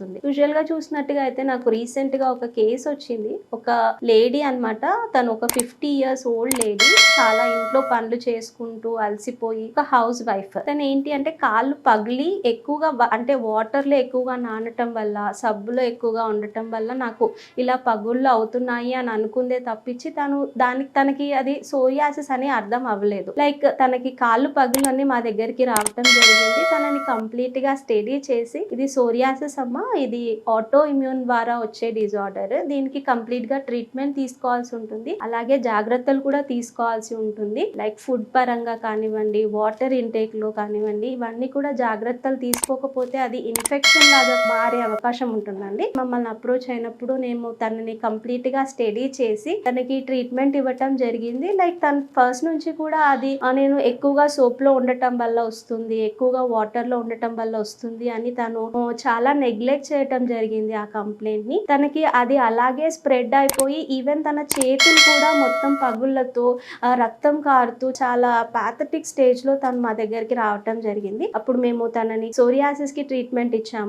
వస్తుంది. యూజువల్గా చూసినట్టుగా అయితే నాకు రీసెంట్గా ఒక కేసు వచ్చింది. ఒక లేడీ అన్నమాట. తను ఒక ఫిఫ్టీ ఇయర్స్ ఓల్డ్ లేడీ చాలా ఇంట్లో పనులు చేసుకుంటూ అలసిపోయి ఒక హౌస్ వైఫ్ తను ఏంటి అంటే కాళ్ళు పగిలి ఎక్కువగా అంటే వాటర్లో ఎక్కువగా నానటం వల్ల సబ్బులో ఎక్కువగా ఉండటం వల్ల నాకు ఇలా పగుళ్ళు అవుతున్నాయి అని అనుకుందే తప్పించి తను దానికి తనకి అది సోయాసిస్ అని అర్థం అవ్వలేదు. లైక్ తనకి కాళ్ళు పగులని మా దగ్గరికి రావటం జరిగింది. తనని కంప్లీట్గా స్టడీ చేసి ఇది సోరియాసిస్ అమ్మా ఇది ఆటో ఇమ్యూన్ ద్వారా వచ్చే డిజార్డర్ దీనికి కంప్లీట్గా ట్రీట్మెంట్ తీసుకోవాల్సి ఉంటుంది. అలాగే జాగ్రత్తలు కూడా తీసుకోవాల్సి ఉంటుంది. లైక్ ఫుడ్ పరంగా కానివ్వండి వాటర్ ఇంటేక్లో కానివ్వండి ఇవన్నీ కూడా జాగ్రత్తలు తీసుకోకపోతే అది ఇన్ఫెక్షన్ లాగా మారే అవకాశం ఉంటుందండి. మమ్మల్ని అప్రోచ్ అయినప్పుడు నేను తనని కంప్లీట్గా స్టడీ చేసి తనకి ట్రీట్మెంట్ ఇవ్వటం జరిగింది. లైక్ తన ఫస్ట్ నుంచి కూడా అది నేను ఎక్కువగా సోప్లో ఉండటం వల్ల వస్తుంది ఎక్కువగా వాటర్లో ఉండటం వల్ల వస్తుంది అని తను చాలా నెగ్లెక్ట్ చేయటం జరిగింది ఆ కంప్లైంట్ని. తనకి అది అలాగే స్ప్రెడ్ అయిపోయి ఈవెన్ తన చేతులు కూడా మొత్తం పగుళ్ళతో రక్తం కారుతూ చాలా పాథటిక్ స్టేజ్లో తను మా దగ్గరికి రావటం జరిగింది. అప్పుడు మేము తనని సోరియాసిస్కి ట్రీట్మెంట్ ఇచ్చాము.